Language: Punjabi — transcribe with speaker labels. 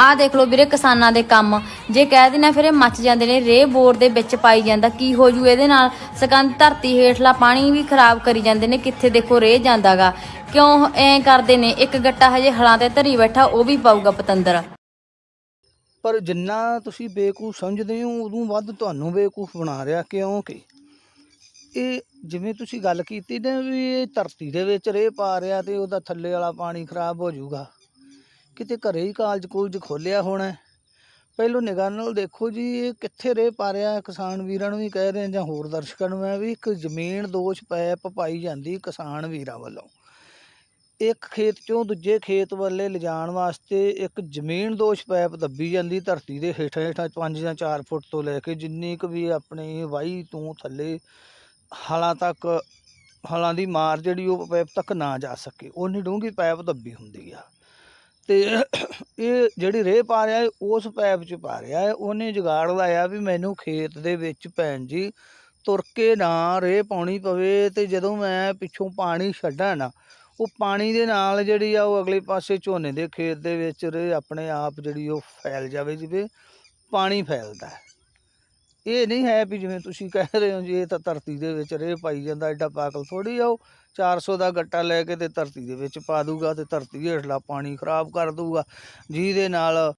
Speaker 1: ਆਹ ਦੇਖ ਲਓ ਵੀਰੇ ਕਿਸਾਨਾਂ ਦੇ ਕੰਮ। ਜੇ ਕਹਿ ਦੇਣਾ ਫਿਰ ਇਹ ਮੱਚ ਜਾਂਦੇ ਨੇ ਰੇ ਬੋਰ ਦੇ ਵਿੱਚ ਪਾਈ ਜਾਂਦਾ। ਕੀ ਹੋ ਜੂ ਇਹਦੇ ਨਾਲ? ਸਕੰਦ ਧਰਤੀ ਹੇਠਲਾ ਪਾਣੀ ਵੀ ਖਰਾਬ ਕਰੀ ਜਾਂਦੇ ਨੇ, ਕਿੱਥੇ ਦੇਖੋ ਰੇ ਜਾਂਦਾਗਾ। ਕਿਉਂ ਐ ਕਰਦੇ ਨੇ? ਇੱਕ ਗੱਟਾ ਹਜੇ ਹਲਾਂ ਤੇ ਧਰੀ ਬੈਠਾ, ਉਹ ਵੀ ਪਾਊਗਾ ਪਤੰਦਰ।
Speaker 2: ਪਰ ਜਿੰਨਾ ਤੁਸੀਂ ਬੇਕੂਫ ਸਮਝਦੇ ਹੋ, ਉਦੋਂ ਵੱਧ ਤੁਹਾਨੂੰ ਬੇਕੂਫ਼ ਬਣਾ ਰਿਹਾ ਕਿਉਂਕਿ ਇਹ ਜਿਵੇਂ ਤੁਸੀਂ ਗੱਲ ਕੀਤੀ ਨਾ ਵੀ ਇਹ ਧਰਤੀ ਦੇ ਵਿੱਚ ਰੇਹ ਪਾ ਰਿਹਾ ਤੇ ਉਹਦਾ ਥੱਲੇ ਵਾਲਾ ਪਾਣੀ ਖਰਾਬ ਹੋ ਜਾਊਗਾ ਕਿਤੇ ਘਰੇ ਹੀ ਕਾਲਜ ਕੂਲਜ ਖੋਲਿਆ ਹੋਣਾ ਪਹਿਲੋਂ ਨਿਗਾਹ ਨਾਲ ਦੇਖੋ ਜੀ, ਇਹ ਕਿੱਥੇ ਰੇਹ ਪਾ ਰਿਹਾ ਕਿਸਾਨ ਵੀਰਾਂ ਨੂੰ ਵੀ ਕਹਿ ਰਹੇ ਜਾਂ ਹੋਰ ਦਰਸ਼ਕਾਂ ਨੂੰ, ਮੈਂ ਵੀ ਇੱਕ ਜ਼ਮੀਨ ਦੋਸ਼ ਪੈਪ ਪਾਈ ਜਾਂਦੀ ਕਿਸਾਨ ਵੀਰਾਂ ਵੱਲੋਂ। ਇੱਕ ਖੇਤ ਚੋਂ ਦੂਜੇ ਖੇਤ ਵੱਲੇ ਲਿਜਾਣ ਵਾਸਤੇ ਇੱਕ ਜ਼ਮੀਨ ਦੋਸ਼ ਪੈਪ ਦੱਬੀ ਜਾਂਦੀ ਧਰਤੀ ਦੇ ਹੇਠਾਂ ਹੇਠਾਂ 5 ਜਾਂ 4 ਫੁੱਟ ਤੋਂ ਲੈ ਕੇ ਜਿੰਨੀ ਕੁ ਵੀ ਆਪਣੀ ਵਾਹੀ ਤੋਂ ਥੱਲੇ ਹਲਾਂ ਤੱਕ, ਹਲਾਂ ਦੀ ਮਾਰ ਜਿਹੜੀ ਉਹ ਪੈਪ ਤੱਕ ਨਾ ਜਾ ਸਕੇ। ਉਹ ਡੂੰਘੀ ਪੈਪ ਦੱਬੀ ਹੁੰਦੀ ਆ। ਤੇ ਇਹ ਜਿਹੜੀ ਰੇਹ ਪਾ ਰਿਹਾ ਉਸ ਪੈਪ 'ਚ ਪਾ ਰਿਹਾ ਹੈ। ਉਹਨੇ ਜੁਗਾੜ ਲਾਇਆ ਵੀ ਮੈਨੂੰ ਖੇਤ ਦੇ ਵਿੱਚ ਭੈਣ ਜੀ ਤੁਰ ਕੇ ਨਾ ਰੇਹ ਪਾਉਣੀ ਪਵੇ ਤੇ ਜਦੋਂ ਮੈਂ ਪਿੱਛੋਂ ਪਾਣੀ ਛੱਡਾਂ ਨਾ, ਉਹ ਪਾਣੀ ਦੇ ਨਾਲ ਜਿਹੜੀ ਆ ਉਹ ਅਗਲੇ ਪਾਸੇ ਝੋਨੇ ਦੇ ਖੇਤ ਦੇ ਵਿੱਚ ਰੇਹ ਆਪਣੇ ਆਪ ਜਿਹੜੀ ਉਹ ਫੈਲ ਜਾਵੇ ਜਿਵੇਂ ਪਾਣੀ ਫੈਲਦਾ ਇਹ ਨਹੀਂ ਹੈ ਵੀ ਜਿਵੇਂ ਤੁਸੀਂ ਕਹਿ ਰਹੇ ਹੋ ਜੀ, ਇਹ ਤਾਂ ਧਰਤੀ ਦੇ ਵਿੱਚ ਰੇਹ ਪਾਈ ਜਾਂਦਾ, ਐਡਾ ਪਾਗਲ ਥੋੜੀ ਆ ਉਹ। 400 ਦਾ ਗੱਟਾ ਲੈ ਕੇ ਤੇ ਧਰਤੀ ਦੇ ਵਿੱਚ ਪਾ ਦੂਗਾ ਤੇ ਧਰਤੀ ਹੇਠਲਾ ਪਾਣੀ ਖਰਾਬ ਕਰ ਦੂਗਾ ਜਿਹਦੇ ਨਾਲ